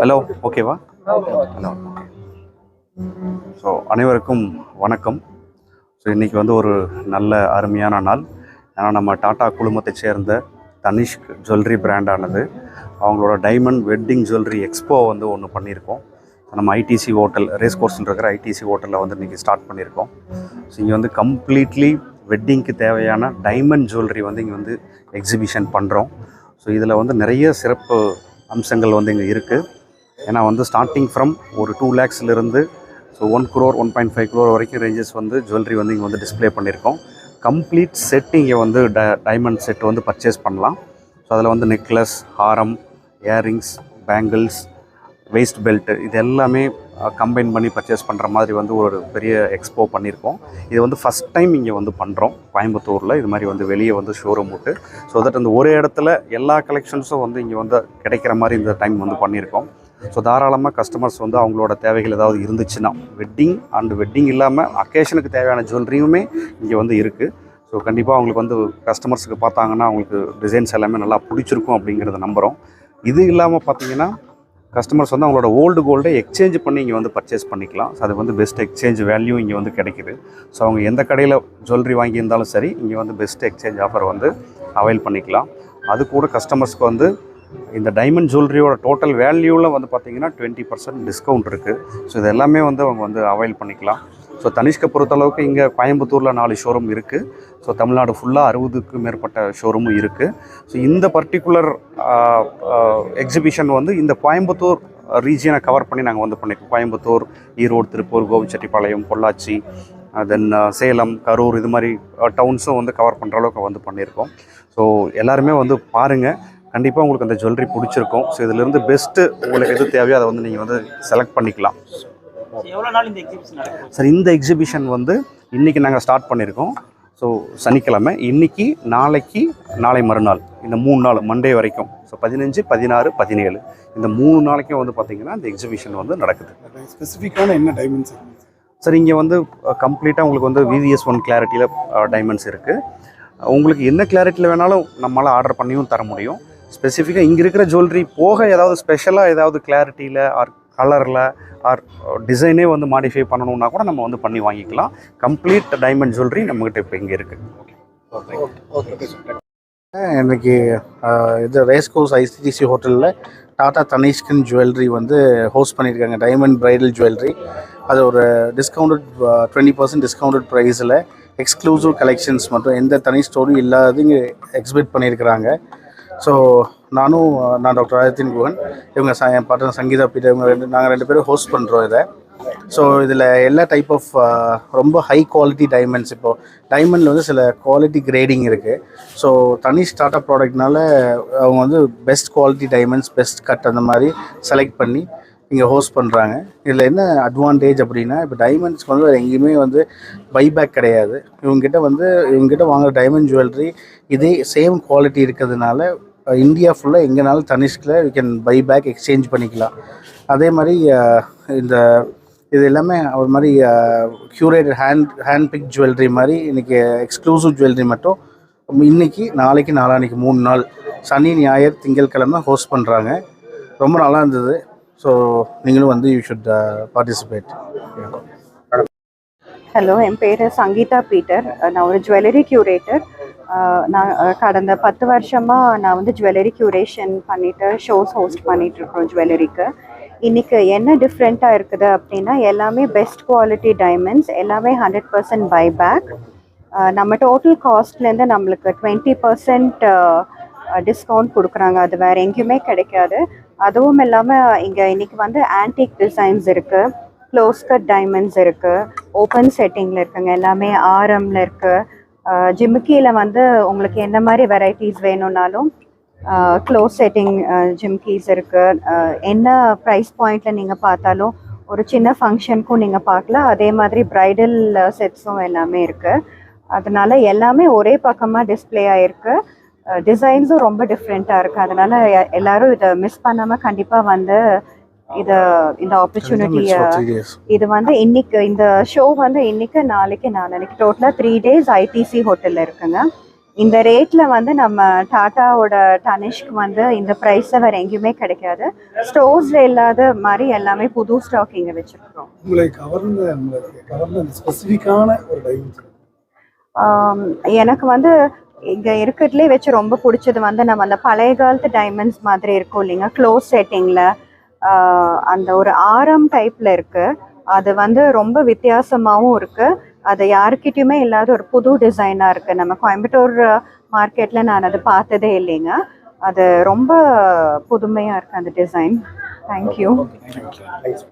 Hello ஓகேவா hello so அனைவருக்கும் வணக்கம். ஸோ இன்றைக்கி வந்து ஒரு நல்ல அருமையான நாள். ஏன்னா நம்ம டாடா குழுமத்தை சேர்ந்த தனிஷ்க் ஜுவல்லரி பிராண்டானது. அவங்களோட டைமண்ட் வெட்டிங் ஜுவல்லரி எக்ஸ்போ வந்து ஒன்று பண்ணியிருக்கோம். நம்ம ஐடிசி ஹோட்டல் ரேஸ் கோர்ஸ்னு இருக்கிற ஐடிசி ஹோட்டலில் வந்து இன்றைக்கி ஸ்டார்ட் பண்ணியிருக்கோம். ஸோ இங்கே வந்து கம்ப்ளீட்லி வெட்டிங்க்கு தேவையான டைமண்ட் ஜுவல்லரி வந்து இங்கே வந்து எக்ஸிபிஷன் பண்ணுறோம் ஸோ இதில் வந்து நிறைய சிறப்பு அம்சங்கள் வந்து இங்கே இருக்குது ஏன்னா வந்து ஸ்டார்டிங் ஃப்ரம் ஒரு two லேக்ஸ்லேருந்து so one crore one point five crore வரைக்கும் ரேஞ்சஸ் வந்து ஜுவல்லரி வந்து இங்கே வந்து டிஸ்ப்ளே பண்ணியிருக்கோம் கம்ப்ளீட் செட் இங்கே வந்து ட டைமண்ட் செட் வந்து பர்ச்சேஸ் பண்ணலாம். ஸோ அதில் வந்து நெக்லஸ் ஹாரம் இயரிங்ஸ் பேங்கிள்ஸ் வேஸ்ட் பெல்ட்டு இது எல்லாமே கம்பைன் பண்ணி பர்ச்சேஸ் பண்ணுற மாதிரி வந்து ஒரு பெரிய எக்ஸ்போ பண்ணியிருக்கோம் இது வந்து ஃபஸ்ட் டைம் இங்கே வந்து பண்ணுறோம் கோயம்புத்தூரில். இது மாதிரி வந்து வெளியே வந்து ஷோரூம் விட்டு ஸோ தட் அந்த ஒரு இடத்துல எல்லா கலெக்ஷன்ஸும் வந்து இங்கே வந்து கிடைக்கிற மாதிரி இந்த டைம் வந்து பண்ணியிருக்கோம் ஸோ தாராளமாக கஸ்டமர்ஸ் வந்து அவங்களோட தேவைகள் ஏதாவது இருந்துச்சுன்னா வெட்டிங் அண்ட் வெட்டிங் இல்லாமல் அக்கேஷனுக்கு தேவையான ஜுவல்லரியுமே இங்கே வந்து இருக்குது ஸோ கண்டிப்பாக அவங்களுக்கு வந்து கஸ்டமர்ஸுக்கு பார்த்தாங்கன்னா அவங்களுக்கு டிசைன்ஸ் எல்லாமே நல்லா பிடிச்சிருக்கும் அப்படிங்கிறத நம்புகிறோம் இது இல்லாமல் பார்த்தீங்கன்னா கஸ்டமர்ஸ் வந்து அவங்களோட ஓல்டு கோல்டை எக்ஸ்சேஞ்ச் பண்ணி இங்கே வந்து பர்ச்சேஸ் பண்ணிக்கலாம். ஸோ அது வந்து பெஸ்ட் எக்ஸ்சேஞ்ச் வேல்யூ இங்கே வந்து கிடைக்குது. ஸோ அவங்க எந்த கடையில் ஜுவல்லரி வாங்கியிருந்தாலும் சரி இங்கே வந்து பெஸ்ட் எக்ஸ்சேஞ்ச் ஆஃபர் வந்து அவைல் பண்ணிக்கலாம். அது கூட கஸ்டமர்ஸ்க்கு வந்து இந்த டைமண்ட் ஜுவல்லரியோட டோட்டல் வேல்யூவில் வந்து பார்த்திங்கன்னா டுவெண்ட்டி பர்சன்ட் டிஸ்கவுண்ட் இருக்குது ஸோ இது எல்லாமே வந்து அவங்க வந்து அவைல் பண்ணிக்கலாம். ஸோ தனிஷ்கை பொறுத்தளவுக்கு இங்கே கோயம்புத்தூரில் நாலு ஷோரூம் இருக்குது ஸோ தமிழ்நாடு ஃபுல்லாக அறுபதுக்கும் மேற்பட்ட ஷோரூமும் இருக்குது ஸோ இந்த பர்டிகுலர் எக்ஸிபிஷன் வந்து இந்த கோயம்புத்தூர் ரீஜியனை கவர் பண்ணி நாங்கள் வந்து பண்ணியிருக்கோம் கோயம்புத்தூர் ஈரோடு திருப்பூர் கோவிச்செட்டிப்பாளையம் பொள்ளாச்சி தென் சேலம் கரூர் இது மாதிரி டவுன்ஸும் வந்து கவர் பண்ணுற அளவுக்கு வந்து பண்ணியிருக்கோம் ஸோ எல்லாருமே வந்து பாருங்கள் கண்டிப்பாக உங்களுக்கு அந்த ஜுவல்லரி பிடிச்சிருக்கும். ஸோ இதிலிருந்து பெஸ்ட்டு உங்களுக்கு எது தேவையோ அதை வந்து நீங்கள் வந்து செலக்ட் பண்ணிக்கலாம். எவ்வளோ நாள் இந்த எக்ஸிபிஷன் நடக்கும்? சார் இந்த எக்ஸிபிஷன் வந்து இன்றைக்கி நாங்கள் ஸ்டார்ட் பண்ணியிருக்கோம். ஸோ சனிக்கிழமை. இன்னைக்கு நாளைக்கு நாளை மறுநாள். இந்த மூணு நாள் மண்டே வரைக்கும். ஸோ பதினஞ்சு பதினாறு பதினேழு. இந்த மூணு நாளைக்கும் வந்து பார்த்திங்கன்னா இந்த எக்ஸிபிஷன் வந்து நடக்குது. ஸ்பெசிஃபிக்கான என்ன டைமண்ட்ஸ் சார் இங்கே வந்து கம்ப்ளீட்டாக உங்களுக்கு வந்து விவிஎஸ் ஒன் கிளாரிட்டியில் டைமண்ட்ஸ் இருக்குது உங்களுக்கு என்ன கிளாரிட்டியில் வேணாலும் நம்மளால் ஆர்டர் பண்ணியும் தர முடியும். ஸ்பெசிஃபிக்காக இங்கே இருக்கிற ஜுவல்லரி போக ஏதாவது ஸ்பெஷலாக ஏதாவது கிளாரிட்டியில் ஆர் கலரில் ஆர் டிசைனே வந்து மாடிஃபை பண்ணணுன்னா கூட நம்ம வந்து பண்ணி வாங்கிக்கலாம். கம்ப்ளீட் டைமண்ட் ஜுவல்லரி நம்மகிட்ட இப்போ இங்கே இருக்குது இன்னைக்கு ஆஹ், இது ரேஸ் கோர்ஸ் ஐசிடிசி ஹோட்டலில் டாடா தனிஷ்கன் ஜுவல்லரி வந்து ஹோஸ்ட் பண்ணியிருக்காங்க டைமண்ட் பிரைடல் ஜுவல்லரி அது ஒரு டிஸ்கவுண்டட் டுவெண்ட்டி பர்சன்ட் டிஸ்கவுண்டட் ப்ரைஸில் எக்ஸ்க்ளூசிவ் கலெக்ஷன்ஸ் மட்டும் எந்த தனி ஸ்டோரும் இல்லாதது இங்கே எக்ஸிபிட் பண்ணியிருக்கிறாங்க ஸோ நானும் நான் டாக்டர் ஆதித்யன் குகன். இவங்க ச என் பாட்டன் சங்கீதா பீட்டர் இவங்க ரெண்டு நாங்கள் ரெண்டு பேரும் ஹோஸ்ட் பண்ணுறோம் இதை. ஸோ இதில் எல்லா டைப் ஆஃப் ரொம்ப ஹை குவாலிட்டி டைமண்ட்ஸ் இப்போது டைமண்டில் வந்து சில குவாலிட்டி கிரேடிங் இருக்குது ஸோ தனி ஸ்டார்ட் அப் ப்ராடக்ட்னால அவங்க வந்து best quality diamonds best cut அந்த மாதிரி செலக்ட் பண்ணி இங்கே ஹோஸ்ட் பண்ணுறாங்க இதில் என்ன அட்வான்டேஜ் அப்படின்னா இப்போ டைமண்ட்ஸ்க்கு வந்து எங்கேயுமே வந்து பைபேக் கிடையாது. இவங்ககிட்ட வந்து இவங்ககிட்ட வாங்குற டைமண்ட் ஜுவல்லரி இதே சேம் குவாலிட்டி இருக்கிறதுனால இந்தியா ஃபுல்லாக எங்கேனாலும் தனிஷ்கில் you can buy back exchange பண்ணிக்கலாம். அதே மாதிரி இந்த இது எல்லாமே ஒரு மாதிரி curated hand hand pick jewellery மாதிரி இன்றைக்கி எக்ஸ்க்ளூசிவ் ஜுவல்லரி மட்டும் இன்றைக்கி நாளைக்கு நாளான்னைக்கு மூணு நாள் சனி ஞாயிறு திங்கட்கிழமை ஹோஸ்ட் பண்ணுறாங்க ரொம்ப நல்லா இருந்தது. ஸோ நீங்களும் வந்து யூ ஷுட் பார்ட்டிசிபேட் ஹலோ என் பேர் சங்கீதா பீட்டர். நான் ஒரு ஜுவல்லரி க்யூரேட்டர் நான் கடந்த பத்து வருஷமாக நான் வந்து ஜுவல்லரி கியூரேஷன் பண்ணிவிட்டு ஷோஸ் ஹோஸ்ட் பண்ணிகிட்ருக்கோம் ஜுவல்லரிக்கு இன்றைக்கி என்ன டிஃப்ரெண்ட்டாக இருக்குது அப்படின்னா எல்லாமே பெஸ்ட் குவாலிட்டி டைமண்ட்ஸ் எல்லாமே ஹண்ட்ரட் பர்சன்ட் பை பேக் நம்ம டோட்டல் காஸ்ட்லேருந்து நம்மளுக்கு டுவெண்ட்டி பர்சன்ட் டிஸ்கவுண்ட் கொடுக்குறாங்க. அது வேறு எங்கேயுமே கிடைக்காது. அதுவும் இல்லாமல் இங்கே இன்றைக்கி வந்து ஆன்டிக் டிசைன்ஸ் இருக்குது க்ளோஸ் கட் டைமண்ட்ஸ் இருக்குது ஓப்பன் செட்டிங்கில் இருக்குங்க. எல்லாமே ஆரம்ல இருக்குது ஜிம்கியில் வந்து உங்களுக்கு எந்த மாதிரி வெரைட்டிஸ் வேணும்னாலும் க்ளோஸ் செட்டிங் ஜிம்கீஸ் இருக்குது என்ன ப்ரைஸ் பாயிண்டில் நீங்கள் பார்த்தாலும் ஒரு சின்ன ஃபங்க்ஷனுக்கும் நீங்கள் பார்க்கலாம். அதே மாதிரி ப்ரைடல் செட்ஸும் எல்லாமே இருக்குது அதனால எல்லாமே ஒரே பக்கமாக டிஸ்ப்ளே ஆகிருக்கு டிசைன்ஸும் ரொம்ப டிஃப்ரெண்ட்டாக இருக்குது அதனால் எல்லாரும் இதை மிஸ் பண்ணாமல் கண்டிப்பாக வந்து இதை இந்த ஆப்பர்ச்சுனிட்டியை இது வந்து இன்னைக்கு இந்த ஷோ வந்து இன்னைக்கு நாளைக்கு நாளைக்கு டோட்டலாக த்ரீ டேஸ் ஐடிசி ஹோட்டலில் இருக்குங்க. இந்த ரேட்டில் வந்து நம்ம டாட்டாவோட தனிஷ்க்கு வந்து இந்த ப்ரைஸில் வேறு எங்கேயுமே கிடைக்காது. ஸ்டோர்ஸில் இல்லாத மாதிரி எல்லாமே புது ஸ்டாக் இங்கே வச்சுருக்கோம் உங்களை கவர்ந்த கவர்ந்த ஸ்பெசிஃபிக்கான ஒரு எனக்கு வந்து இங்கே இருக்கிறதுலே வச்சு ரொம்ப பிடிச்சது வந்து நம்ம அந்த பழைய காலத்து டைமண்ட்ஸ் மாதிரி இருக்கும் இல்லைங்க. க்ளோஸ் செட்டிங்கில் அந்த ஒரு ஆரம் டைப்பில் இருக்குது அது வந்து ரொம்ப வித்தியாசமாகவும் இருக்குது அது யாருக்கிட்டேயுமே இல்லாத ஒரு புது டிசைனாக இருக்குது நம்ம கோயம்புத்தூர் மார்க்கெட்டில் நான் அது பார்த்ததே இல்லைங்க. அது ரொம்ப புதுமையாக இருக்குது அந்த டிசைன் தேங்க்யூ